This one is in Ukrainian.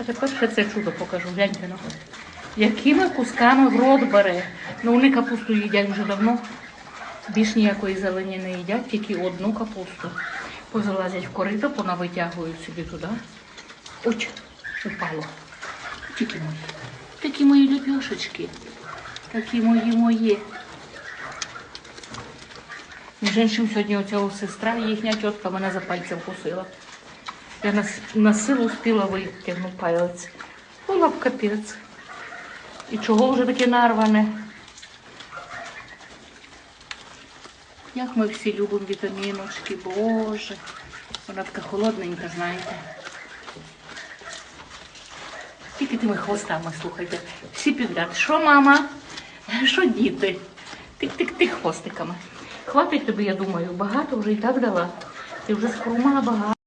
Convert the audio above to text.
А тепер ще це чудо покажу. Гляньте ну. Якими кусками в бере. Ну вони капусту їдять вже давно. Більш ніякої зелені не їдять, тільки одну капусту. Позалазять в корито, понавитягують собі туди. Оч, упало. Тільки мої. Такі мої ліпьошечки. Такі мої мої. Між іншим, сьогодні оця сестра, їхня тітка мене за пальцем вкусила. Я на, на силу успіла витягнути палець. Була б капець. І чого вже таке нарване? Як ми всі любимо вітаміночки, боже. Вона така холодненька, знаєте. Тільки тими хвостами, слухайте. Всі підряд. Що мама? Що діти? Тик-тик-тик хвостиками. Хватить тобі, я думаю, багато вже і так дала. Ти вже скрумала багато.